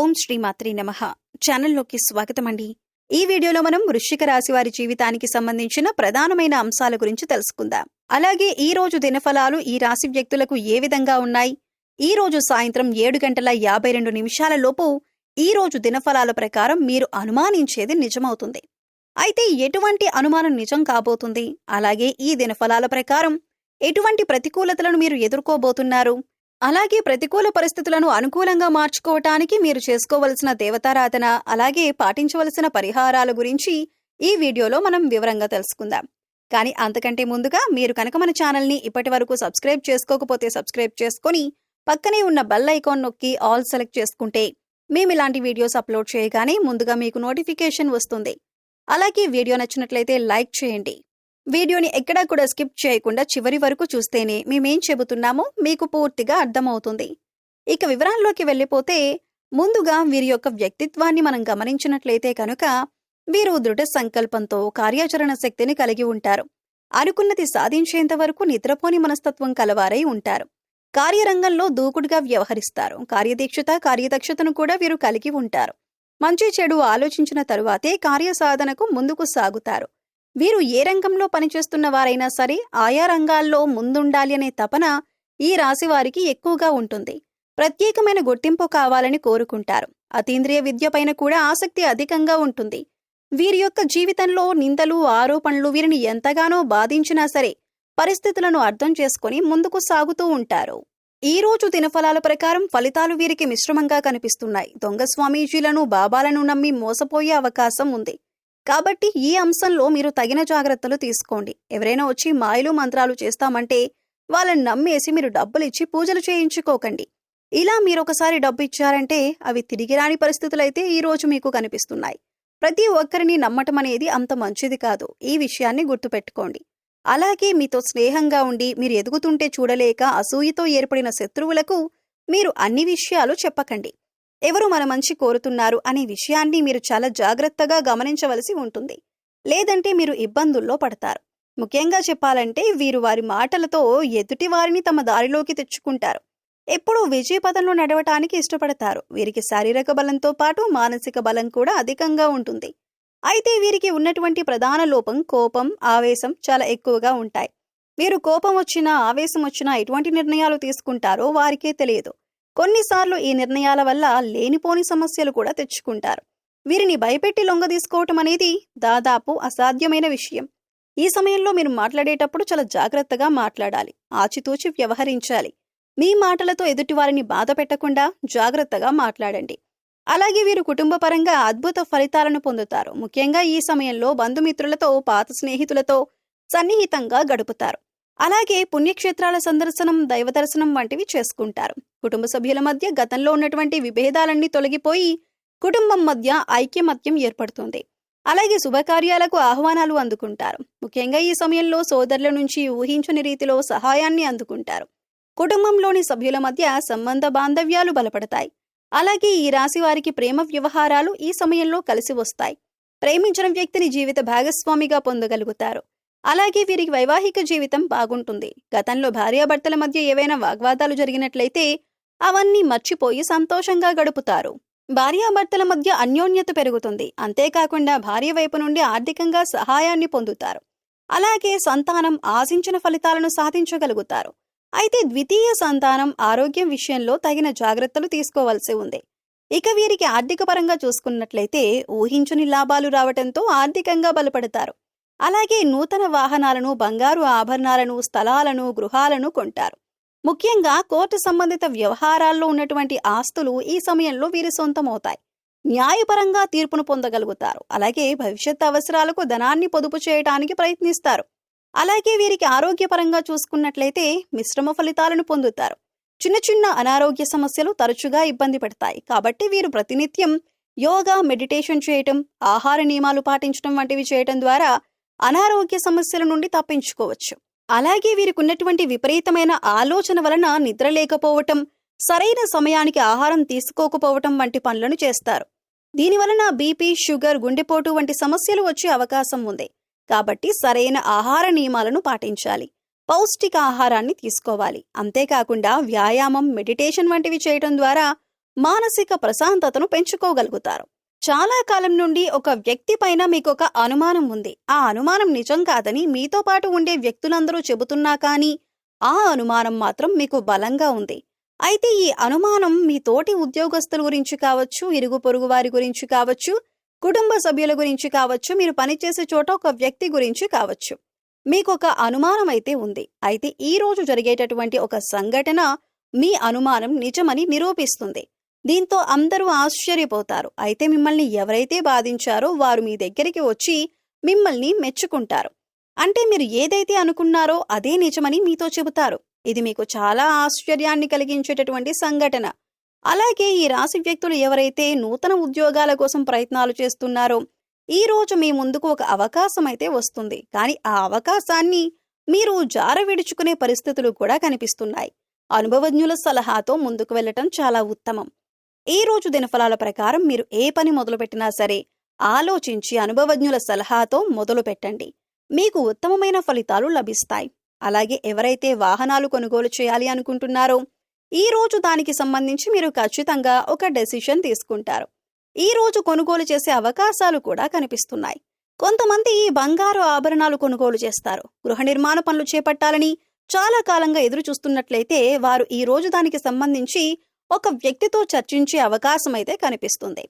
ఓం శ్రీమాత్రి నమ. ఛానల్లోకి స్వాగతం అండి ఈ వీడియోలో మనం వృశ్చిక రాశి వారి జీవితానికి సంబంధించిన ప్రధానమైన అంశాల గురించి తెలుసుకుందాం. అలాగే ఈ రోజు దినఫలాలు ఈ రాశి వ్యక్తులకు ఏ విధంగా ఉన్నాయి? ఈ రోజు సాయంత్రం ఏడు గంటల యాభై రెండు నిమిషాల లోపు ఈ రోజు దినఫలాల ప్రకారం మీరు అనుమానించేది నిజమవుతుంది. అయితే ఎటువంటి అనుమానం నిజం కాబోతుంది? అలాగే ఈ దినఫలాల ప్రకారం ఎటువంటి ప్రతికూలతలను మీరు ఎదుర్కోబోతున్నారు? అలాగే ప్రతికూల పరిస్థితులను అనుకూలంగా మార్చుకోవటానికి మీరు చేసుకోవలసిన దేవతారాధన అలాగే పాటించవలసిన పరిహారాల గురించి ఈ వీడియోలో మనం వివరంగా తెలుసుకుందాం. కానీ అంతకంటే ముందుగా మీరు కనుక మన ఛానల్ని ఇప్పటి వరకు సబ్స్క్రైబ్ చేసుకోకపోతే సబ్స్క్రైబ్ చేసుకొని పక్కనే ఉన్న బెల్ ఐకాన్ నొక్కి ఆల్ సెలెక్ట్ చేసుకుంటే మేము ఇలాంటి వీడియోస్ అప్లోడ్ చేయగానే ముందుగా మీకు నోటిఫికేషన్ వస్తుంది. అలాగే వీడియో నచ్చినట్లయితే లైక్ చేయండి. వీడియోని ఎక్కడా కూడా స్కిప్ చేయకుండా చివరి వరకు చూస్తేనే మేమేం చెబుతున్నామో మీకు పూర్తిగా అర్థమవుతుంది. ఇక వివరాల్లోకి వెళ్ళిపోతే ముందుగా వీరి యొక్క వ్యక్తిత్వాన్ని మనం గమనించినట్లయితే కనుక వీరు దృఢ సంకల్పంతో కార్యాచరణ శక్తిని కలిగి ఉంటారు. అనుకున్నది సాధించేంత వరకు నిద్రపోని మనస్తత్వం కలవారై ఉంటారు. కార్యరంగంలో దూకుడుగా వ్యవహరిస్తారు. కార్యదీక్షత కార్యదక్షతను కూడా వీరు కలిగి ఉంటారు. మంచి చెడు ఆలోచించిన తరువాతే కార్యసాధనకు ముందుకు సాగుతారు. వీరు ఏ రంగంలో పనిచేస్తున్న వారైనా సరే ఆయా రంగాల్లో ముందుండాలి అనే తపన ఈ రాశి వారికి ఎక్కువగా ఉంటుంది. ప్రత్యేకమైన గుర్తింపు కావాలని కోరుకుంటారు. అతీంద్రియ విద్యపైన కూడా ఆసక్తి అధికంగా ఉంటుంది. వీరి యొక్క జీవితంలో నిందలు ఆరోపణలు వీరిని ఎంతగానో బాధించినా సరే పరిస్థితులను అర్థం చేసుకుని ముందుకు సాగుతూ ఉంటారు. ఈ రోజు దినఫలాల ప్రకారం ఫలితాలు వీరికి మిశ్రమంగా కనిపిస్తున్నాయి. దొంగ స్వామీజీలను బాబాలను నమ్మి మోసపోయే అవకాశం ఉంది. కాబట్టి ఈ అంశంలో మీరు తగిన జాగ్రత్తలు తీసుకోండి. ఎవరైనా వచ్చి మాయలు మంత్రాలు చేస్తామంటే వాళ్ళని నమ్మేసి మీరు డబ్బులు ఇచ్చి పూజలు చేయించుకోకండి. ఇలా మీరు ఒకసారి డబ్బు ఇచ్చారంటే అవి తిరిగి రాని పరిస్థితులైతే ఈ రోజు మీకు కనిపిస్తున్నాయి. ప్రతి ఒక్కరిని నమ్మటం అనేది అంత మంచిది కాదు. ఈ విషయాన్ని గుర్తుపెట్టుకోండి. అలాగే మీతో స్నేహంగా ఉండి మీరు ఎదుగుతుంటే చూడలేక అసూయతో ఏర్పడిన శత్రువులకు మీరు అన్ని విషయాలు చెప్పకండి. ఎవరు మన మంచి కోరుతున్నారు అనే విషయాన్ని మీరు చాలా జాగ్రత్తగా గమనించవలసి ఉంటుంది. లేదంటే మీరు ఇబ్బందుల్లో పడతారు. ముఖ్యంగా చెప్పాలంటే వీరు వారి మాటలతో ఎదుటి వారిని తమ దారిలోకి తెచ్చుకుంటారు. ఎప్పుడూ విజయపదంలో నడవటానికి ఇష్టపడతారు. వీరికి శారీరక బలంతో పాటు మానసిక బలం కూడా అధికంగా ఉంటుంది. అయితే వీరికి ఉన్నటువంటి ప్రధాన లోపం కోపం ఆవేశం చాలా ఎక్కువగా ఉంటాయి. వీరు కోపం వచ్చినా ఆవేశం వచ్చినా ఎటువంటి నిర్ణయాలు తీసుకుంటారో వారికే తెలియదు. కొన్నిసార్లు ఈ నిర్ణయాల వల్ల లేనిపోని సమస్యలు కూడా తెచ్చుకుంటారు. వీరిని భయపెట్టి లొంగ తీసుకోవటం అనేది దాదాపు అసాధ్యమైన విషయం. ఈ సమయంలో మీరు మాట్లాడేటప్పుడు చాలా జాగ్రత్తగా మాట్లాడాలి ఆచితూచి వ్యవహరించాలి. మీ మాటలతో ఎదుటివారిని బాధ పెట్టకుండా జాగ్రత్తగా మాట్లాడండి. అలాగే వీరు కుటుంబపరంగా అద్భుత ఫలితాలను పొందుతారు. ముఖ్యంగా ఈ సమయంలో బంధుమిత్రులతో పాత స్నేహితులతో సన్నిహితంగా గడుపుతారు. అలాగే పుణ్యక్షేత్రాల సందర్శనం దైవ దర్శనం వంటివి చేసుకుంటారు. కుటుంబ సభ్యుల మధ్య గతంలో ఉన్నటువంటి విభేదాలన్నీ తొలగిపోయి కుటుంబం మధ్య ఐక్యమత్యం ఏర్పడుతుంది. అలాగే శుభకార్యాలకు ఆహ్వానాలు అందుకుంటారు. ముఖ్యంగా ఈ సమయంలో సోదరుల నుంచి ఊహించని రీతిలో సహాయాన్ని అందుకుంటారు. కుటుంబంలోని సభ్యుల మధ్య సంబంధ బాంధవ్యాలు బలపడతాయి. అలాగే ఈ రాశి వారికి ప్రేమ వ్యవహారాలు ఈ సమయంలో కలిసి వస్తాయి. ప్రేమించిన వ్యక్తిని జీవిత భాగస్వామిగా పొందగలుగుతారు. అలాగే వీరికి వైవాహిక జీవితం బాగుంటుంది. గతంలో భార్యాభర్తల మధ్య ఏవైనా వాగ్వాదాలు జరిగినట్లయితే అవన్నీ మర్చిపోయి సంతోషంగా గడుపుతారు. భార్యాభర్తల మధ్య అన్యోన్యత పెరుగుతుంది. అంతేకాకుండా భార్య వైపు నుండి ఆర్థికంగా సహాయాన్ని పొందుతారు. అలాగే సంతానం ఆశించిన ఫలితాలను సాధించగలుగుతారు. అయితే ద్వితీయ సంతానం ఆరోగ్యం విషయంలో తగిన జాగ్రత్తలు తీసుకోవాల్సి ఉంది. ఇక వీరికి ఆర్థిక పరంగా చూసుకున్నట్లయితే ఊహించని లాభాలు రావటంతో ఆర్థికంగా బలపడతారు. అలాగే నూతన వాహనాలను బంగారు ఆభరణాలను స్థలాలను గృహాలను కొంటారు. ముఖ్యంగా కోర్టు సంబంధిత వ్యవహారాల్లో ఉన్నటువంటి ఆస్తులు ఈ సమయంలో వీరి సొంతమవుతాయి. న్యాయపరంగా తీర్పును పొందగలుగుతారు. అలాగే భవిష్యత్ అవసరాలకు ధనాన్ని పొదుపు చేయడానికి ప్రయత్నిస్తారు. అలాగే వీరికి ఆరోగ్యపరంగా చూసుకున్నట్లయితే మిశ్రమ ఫలితాలను పొందుతారు. చిన్న చిన్న అనారోగ్య సమస్యలు తరచుగా ఇబ్బంది పెడతాయి. కాబట్టి వీరు ప్రతినిత్యం యోగా మెడిటేషన్ చేయటం ఆహార నియమాలు పాటించడం వంటివి చేయటం ద్వారా అనారోగ్య సమస్యల నుండి తప్పించుకోవచ్చు. అలాగే వీరికి ఉన్నటువంటి విపరీతమైన ఆలోచన వలన నిద్ర లేకపోవటం సరైన సమయానికి ఆహారం తీసుకోకపోవటం వంటి పనులను చేస్తారు. దీనివలన బీపీ షుగర్ గుండెపోటు వంటి సమస్యలు వచ్చే అవకాశం ఉంది. కాబట్టి సరైన ఆహార నియమాలను పాటించాలి. పౌష్టిక ఆహారాన్ని తీసుకోవాలి. అంతేకాకుండా వ్యాయామం మెడిటేషన్ వంటివి చేయటం ద్వారా మానసిక ప్రశాంతతను పెంచుకోగలుగుతారు. చాలా కాలం నుండి ఒక వ్యక్తి పైన మీకు ఒక అనుమానం ఉంది. ఆ అనుమానం నిజం కాదని మీతో పాటు ఉండే వ్యక్తులందరూ చెబుతున్నా కానీ ఆ అనుమానం మాత్రం మీకు బలంగా ఉంది. అయితే ఈ అనుమానం మీ తోటి ఉద్యోగస్తుల గురించి కావచ్చు ఇరుగు పొరుగు వారి గురించి కావచ్చు కుటుంబ సభ్యుల గురించి కావచ్చు మీరు పనిచేసే చోట ఒక వ్యక్తి గురించి కావచ్చు. మీకు ఒక అనుమానం అయితే ఉంది. అయితే ఈ రోజు జరిగేటటువంటి ఒక సంఘటన మీ అనుమానం నిజమని నిరూపిస్తుంది. దీంతో అందరూ ఆశ్చర్యపోతారు. అయితే మిమ్మల్ని ఎవరైతే బాధించారో వారు మీ దగ్గరికి వచ్చి మిమ్మల్ని మెచ్చుకుంటారు. అంటే మీరు ఏదైతే అనుకున్నారో అదే నిజమని మీతో చెబుతారు. ఇది మీకు చాలా ఆశ్చర్యాన్ని కలిగించేటటువంటి సంఘటన. అలాగే ఈ రాశి వ్యక్తులు ఎవరైతే నూతన ఉద్యోగాల కోసం ప్రయత్నాలు చేస్తున్నారో ఈ రోజు మీ ముందుకు ఒక అవకాశం అయితే వస్తుంది. కానీ ఆ అవకాశాన్ని మీరు జార విడుచుకునే పరిస్థితులు కూడా కనిపిస్తున్నాయి. అనుభవజ్ఞుల సలహాతో ముందుకు వెళ్ళటం చాలా ఉత్తమం. ఈ రోజు దినఫలాల ప్రకారం మీరు ఏ పని మొదలుపెట్టినా సరే ఆలోచించి అనుభవజ్ఞుల సలహాతో మొదలు పెట్టండి. మీకు ఉత్తమమైన ఫలితాలు లభిస్తాయి. అలాగే ఎవరైతే వాహనాలు కొనుగోలు చేయాలి అనుకుంటున్నారో ఈ రోజు దానికి సంబంధించి మీరు ఖచ్చితంగా ఒక డెసిషన్ తీసుకుంటారు. ఈ రోజు కొనుగోలు చేసే అవకాశాలు కూడా కనిపిస్తున్నాయి. కొంతమంది ఈ బంగారు ఆభరణాలు కొనుగోలు చేస్తారు. గృహ నిర్మాణ పనులు చేపట్టాలని చాలా కాలంగా ఎదురు చూస్తున్నట్లయితే వారు ఈ రోజు దానికి సంబంధించి ఒక వ్యక్తితో చర్చించే అవకాశం అయితే కనిపిస్తుంది.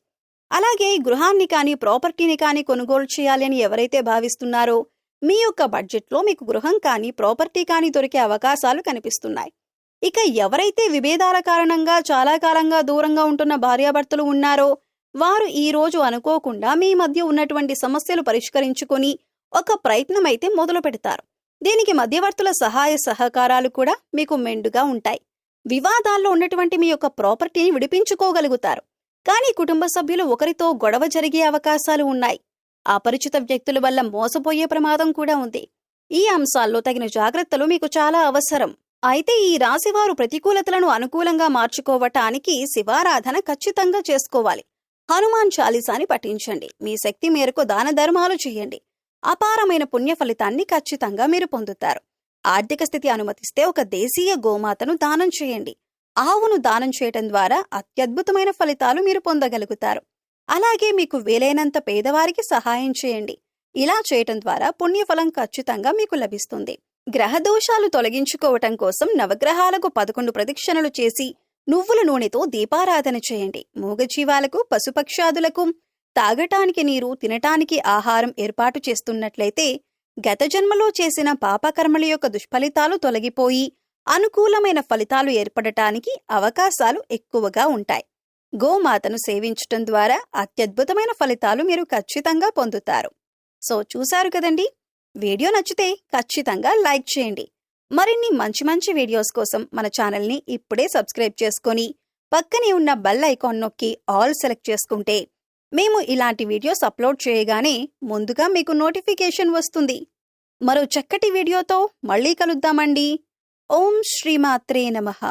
అలాగే గృహాన్ని కానీ ప్రాపర్టీని కానీ కొనుగోలు చేయాలని ఎవరైతే భావిస్తున్నారో మీ యొక్క బడ్జెట్లో మీకు గృహం కానీ ప్రాపర్టీ కానీ దొరికే అవకాశాలు కనిపిస్తున్నాయి. ఇక ఎవరైతే విభేదాల కారణంగా చాలా కాలంగా దూరంగా ఉంటున్న భార్యాభర్తలు ఉన్నారో వారు ఈ రోజు అనుకోకుండా మీ మధ్య ఉన్నటువంటి సమస్యలు పరిష్కరించుకొని ఒక ప్రయత్నం అయితే మొదలు పెడతారు దీనికి మధ్యవర్తుల సహాయ సహకారాలు కూడా మీకు మెండుగా ఉంటాయి. వివాదాల్లో ఉన్నటువంటి మీ యొక్క ప్రాపర్టీని విడిపించుకోగలుగుతారు. కానీ కుటుంబ సభ్యులు ఒకరితో గొడవ జరిగే అవకాశాలు ఉన్నాయి. అపరిచిత వ్యక్తుల వల్ల మోసపోయే ప్రమాదం కూడా ఉంది. ఈ అంశాల్లో తగిన జాగ్రత్తలు మీకు చాలా అవసరం. అయితే ఈ రాశివారు ప్రతికూలతలను అనుకూలంగా మార్చుకోవటానికి శివారాధన ఖచ్చితంగా చేసుకోవాలి. హనుమాన్ చాలీసాని పఠించండి. మీ శక్తి మేరకు దాన ధర్మాలు చేయండి. అపారమైన పుణ్య ఫలితాన్ని ఖచ్చితంగా మీరు పొందుతారు. ఆర్థిక స్థితి అనుమతిస్తే ఒక దేశీయ గోమాతను దానం చేయండి. ఆవును దానం చేయటం ద్వారా అత్యద్భుతమైన ఫలితాలు మీరు పొందగలుగుతారు. అలాగే మీకు వీలైనంత పేదవారికి సహాయం చేయండి. ఇలా చేయటం ద్వారా పుణ్యఫలం ఖచ్చితంగా మీకు లభిస్తుంది. గ్రహ దోషాలు తొలగించుకోవటం కోసం నవగ్రహాలకు పదకొండు ప్రదక్షిణలు చేసి నువ్వుల నూనెతో దీపారాధన చేయండి. మూగజీవాలకు పశుపక్షాదులకు తాగటానికి నీరు తినటానికి ఆహారం ఏర్పాటు చేస్తున్నట్లయితే గత జన్మలో చేసిన పాపకర్మల యొక్క దుష్ఫలితాలు తొలగిపోయి అనుకూలమైన ఫలితాలు ఏర్పడటానికి అవకాశాలు ఎక్కువగా ఉంటాయి. గోమాతను సేవించటం ద్వారా అత్యద్భుతమైన ఫలితాలు మీరు ఖచ్చితంగా పొందుతారు. సో చూశారు కదండి? వీడియో నచ్చితే ఖచ్చితంగా లైక్ చేయండి. మరిన్ని మంచి మంచి వీడియోస్ కోసం మన ఛానల్ని ఇప్పుడే సబ్స్క్రైబ్ చేసుకొని పక్కనే ఉన్న బెల్ ఐకాన్ నొక్కి ఆల్ సెలెక్ట్ చేసుకుంటే మేము ఇలాంటి వీడియోస్ అప్లోడ్ చేయగానే ముందుగా మీకు నోటిఫికేషన్ వస్తుంది. మరో చక్కటి వీడియోతో మళ్ళీ కలుద్దామండి. ఓం శ్రీమాత్రే నమః.